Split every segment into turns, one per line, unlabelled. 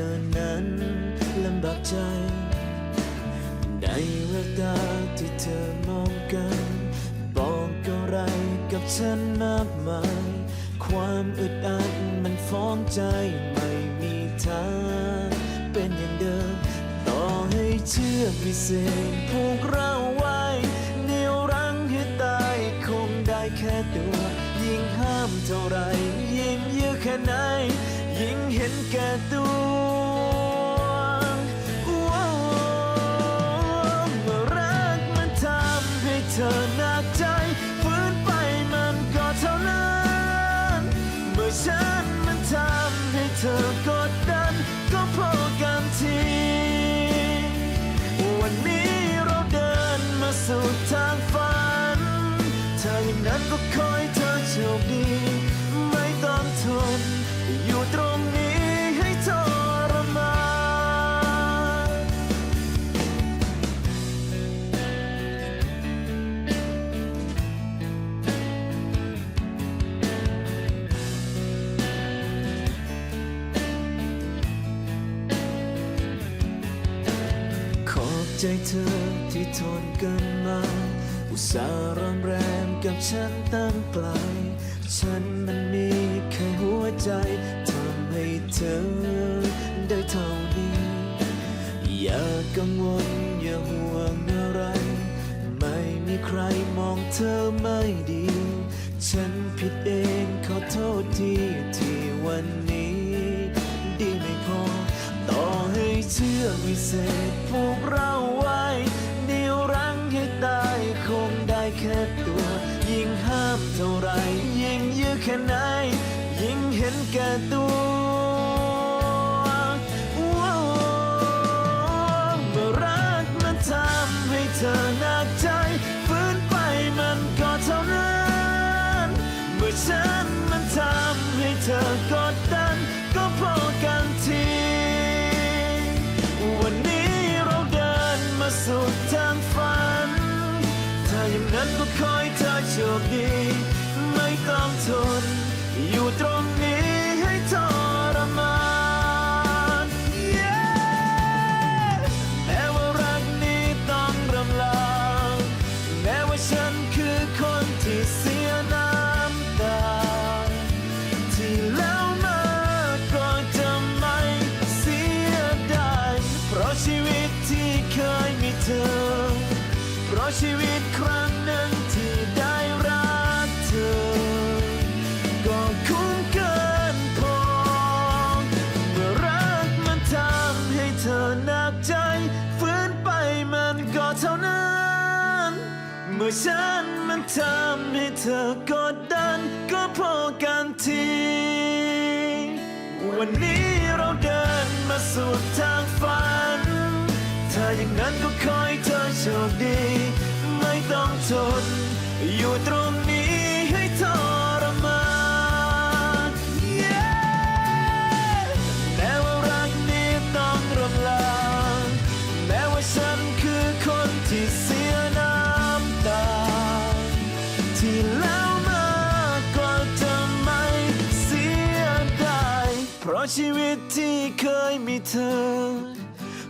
ธอนั้นลำบากใจ ในแววตาที่เธอมองกันบอกอะไรกับฉันมากมาย ความอึดอัดมันฟ้องใจไม่มีทางเป็นอย่างเดิม ต่อให้เชื่อพิเศษผูกเรา เธอกดดันก็พอกันทีวันนี้เราเดินมาสู่ทางฝัน เธออย่างนั้นก็คอยเธอโชคดี สาห์รำแรมกับฉันตั้งไกล ฉันมันมีแค่หัวใจทำให้เธอได้เท่านี้ อย่ากังวลอย่าห่วงอะไร ไม่มีใครมองเธอไม่ดี ฉันผิดเองขอโทษทีที่วันนี้ ดีไม่พอ ต่อให้เชื่อวิเศษผูกเรา แก่ตัวว้าวเมื่อรักมันทำให้เธอหนักใจฝืนไปมันก็เท่านั้นเมื่อฉันมันทำให้เธอกดดัน ก็พอกันทีวันนี้เราเดินมาสู่ทางฝัน ถ้าอย่างนั้นก็คอยเธอโชคดี โชคดี ไม่ต้องทน อยู่ตรงนี้ให้ทรมาน Yeah แม้ว่ารักนี้ต้องรำลาแม้ว่าฉันคือคนที่เสียน้ำตา ที่แล้วมา ก็จะไม่เสียดายเพราะชีวิตที่เคยมีเธอ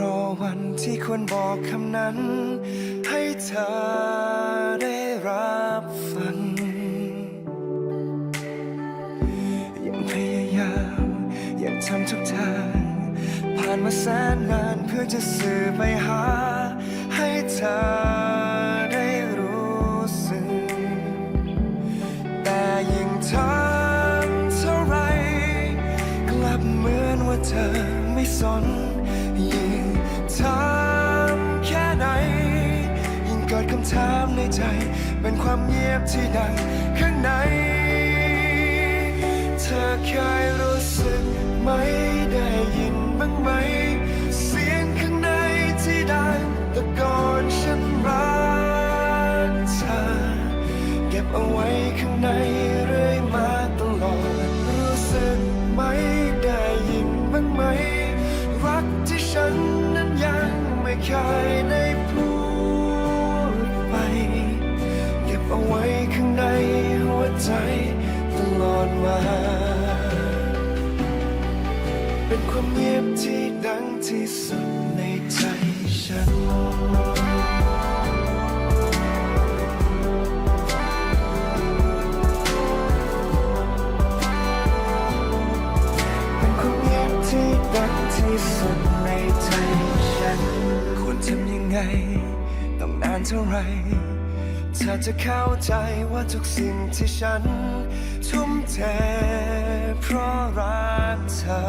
รอวันที่ควรบอกคำนั้น ให้เธอได้รับฟัง ยังพยายาม ยังทำทุกทาง ผ่านมาแสนนานเพื่อจะสื่อไปหา ให้เธอได้รู้สึก แต่ยิ่งทำเท่าไร กลับเหมือนว่าเธอไม่สน งทำแค่ไหน ยิ่งเกิดคำถามในใจ เป็นความเงียบที่ดังข้างใน เธอเคยรู้สึกไหมได้ยิน ทำยังไง ต้องนานเท่าไรเธอจะเข้าใจว่าทุกสิ่งที่ฉัน ทุ่มเทเพราะรักเธอ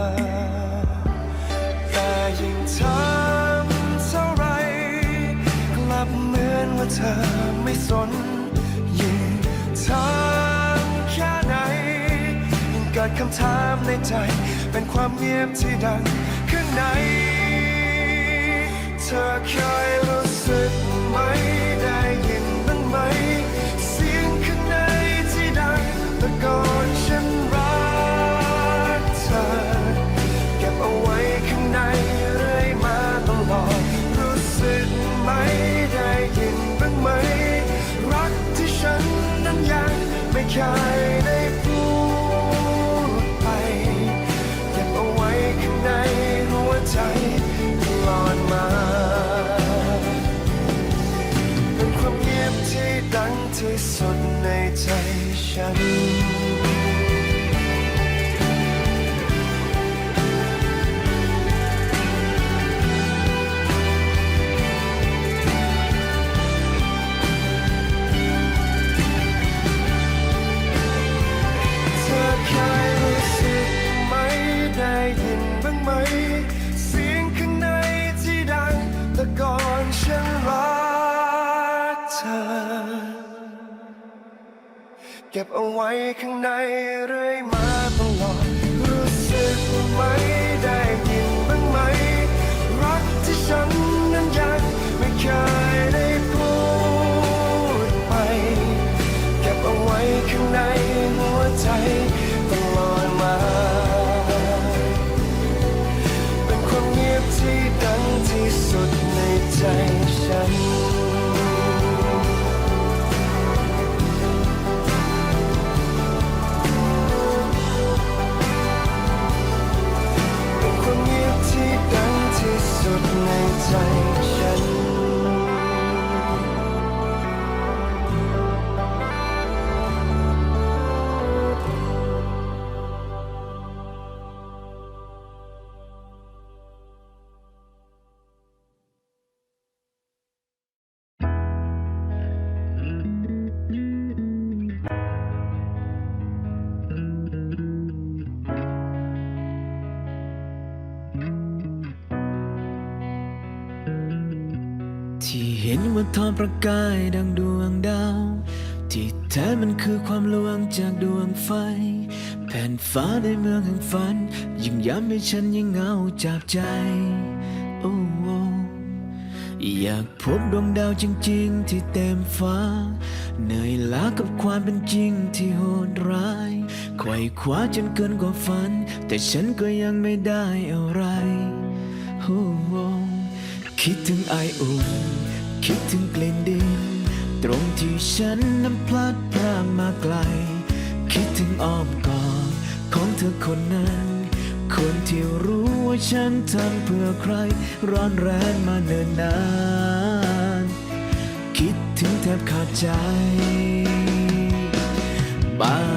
แต่ยิ่งทำเท่าไร กลับเหมือนว่าเธอไม่สน ยิ่งทำแค่ไหน ยิ่งเกิดคำถามในใจ เป็นความเงียบที่ดังข้างใน เธอเคยรู้สึกไหมได้ ไหมเสียงข้างในที่ดังตะโกอนฉันรักเธอ เก็บเอาไว้ข้างในเรื่อยมาตลอด รู้สึกไหมได้ยินบ้างไหม รักที่ฉันนั้นยังไม่เคย ใเห็
นประกายดังดวงดาว ที่แท้มันคือความลวงจากดวงไฟ แผ่นฟ้าในเมืองแห่งฝัน ยิ่งย้ำให้ฉันยิ่งเหงาจับใจ โอ้อยากพบดวงดาวจริง ๆ ที่เต็มฟ้า เหนื่อยล้ากับความเป็นจริงที่โหดร้ายไขว่คว้าจนเกินกว่าฝัน แต่ฉันก็ยังไม่ได้อะไรโอ้คิดถึงไออุ่น คิดถึงกลิ่นดิน ตรงที่ฉันนั้นพลัดพรากมาไกล คิดถึงอ้อมกอดของเธอคนนั้น คนที่รู้ว่าฉันทำเพื่อใคร ร้อนแรงมาเนิ่นนาน คิดถึงแทบขาดใจบ้านนี้ไม่รู้ว่า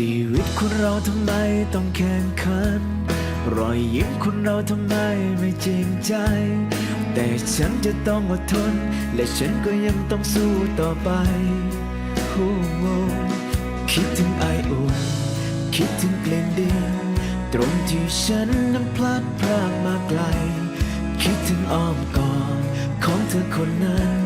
ชีวิตคนเราทำไมต้องแข่งขัน รอยยิ้มคนเราทำไมไม่จริงใจ แต่ฉันจะต้องอดทน และฉันก็ยังต้องสู้ต่อไปโอ้โคิดถึงไออุ่น คิดถึงกลิ่นดินตรงที่ฉันนั้นพลัดพรากมาไกล คิดถึงอ้อมกอดของเธอคนนั้น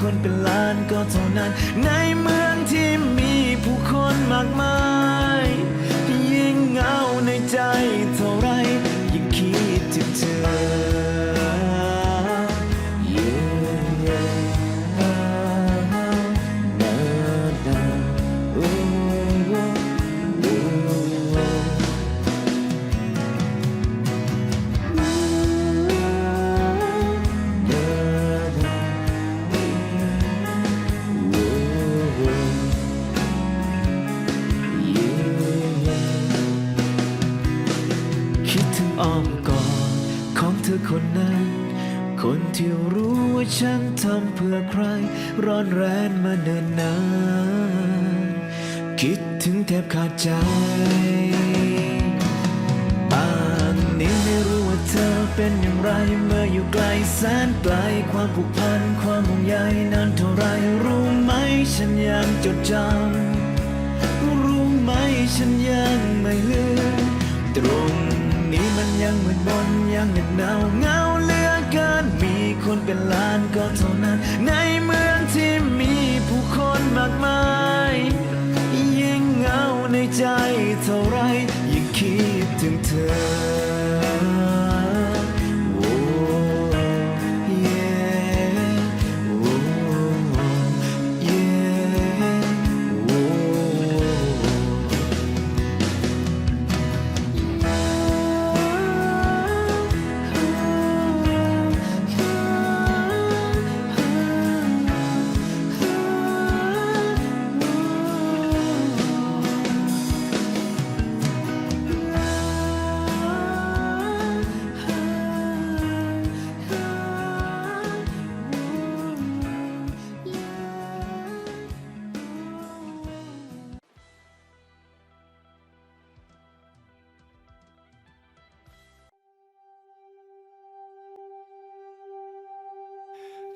คนเป็นล้านก็เท่านั้น ในเมืองที่มีผู้คนมากมาย ยิ่งเงาในใจเท่าไร ฉันทำเพื่อใคร ร้อนแรงมาเนินนานคิดถึงแทบขาดใจป่านนี้ไม่รู้ว่าเธอเป็นอย่างไร เมื่ออยู่ไกลแสนไกล ความผูกพัน ความห่วงใยนั้นเท่าไรรู้ไหมฉันยังจดจำรู้ไหมฉันยังไม่ลืมตรงนี้มันยังเหมืดมนยังเหน็บหนาวงา เป็นล้านก็เท่านั้นใน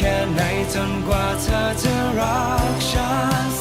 แค่ไหนจนกว่าเธอจะรักฉัน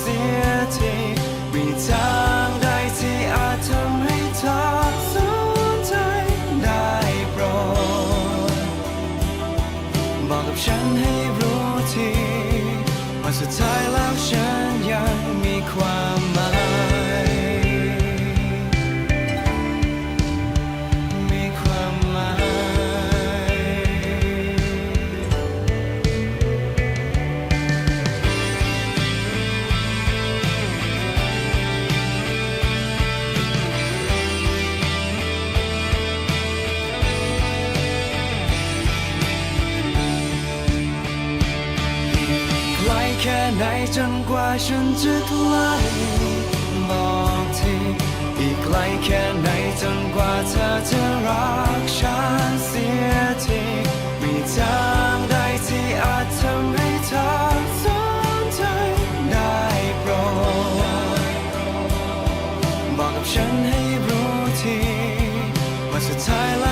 จะไกลบอกทีอีกไกลแค่ไหนจนกว่าเธอจะรักฉันเสียทีมีจางใดที่อาจทำให้เธอสนใจได้โปรดบอกกับฉันให้รู้ทีว่าสุดท้าย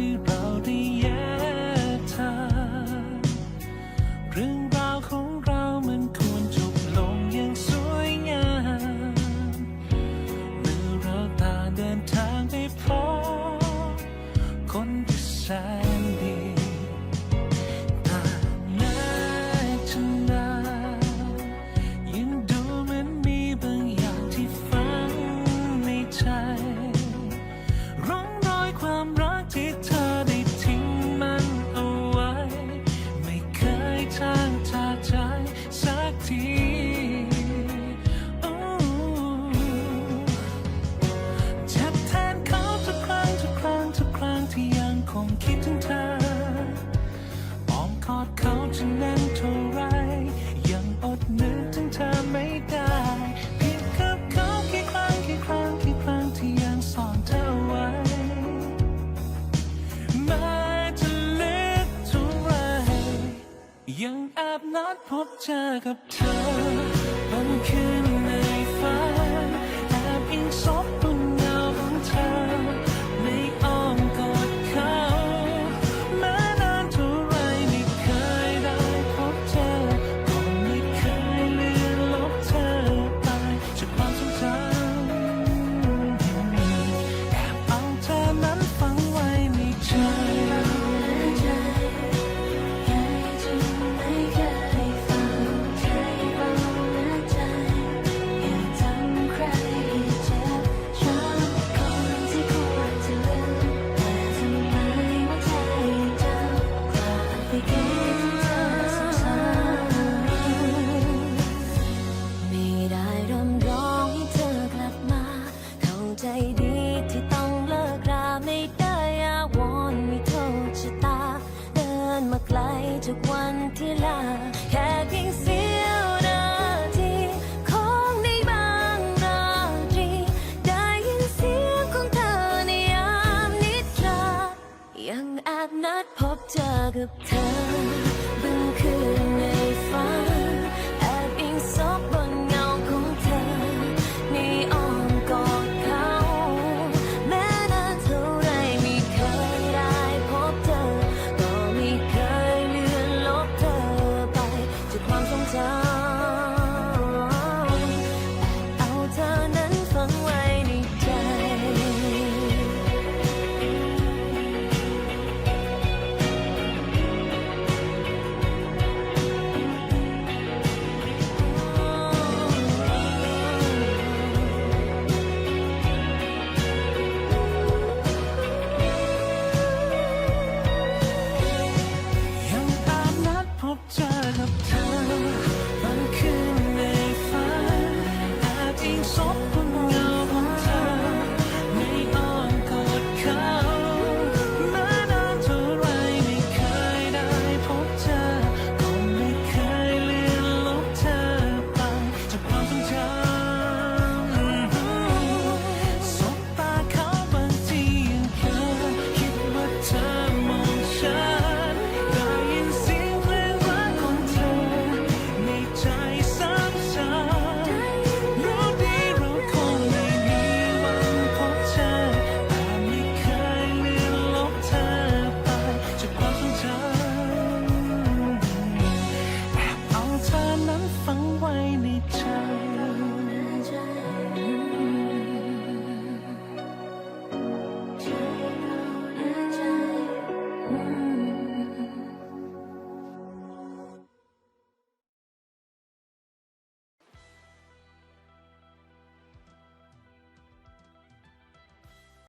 ที่เราได้แยกทางเรื่องราวของเรามันควรจบลงอย่างสวยงามเมื่อเราต่างเดินทางไปพบคนที่แสน ที่ลาแค่เพียงเสียวนาทีของในบางนาตรี ได้ยินเสียงของเธอในยามนิทรา
ยัง
แอบนัดพบเจอกับเธอ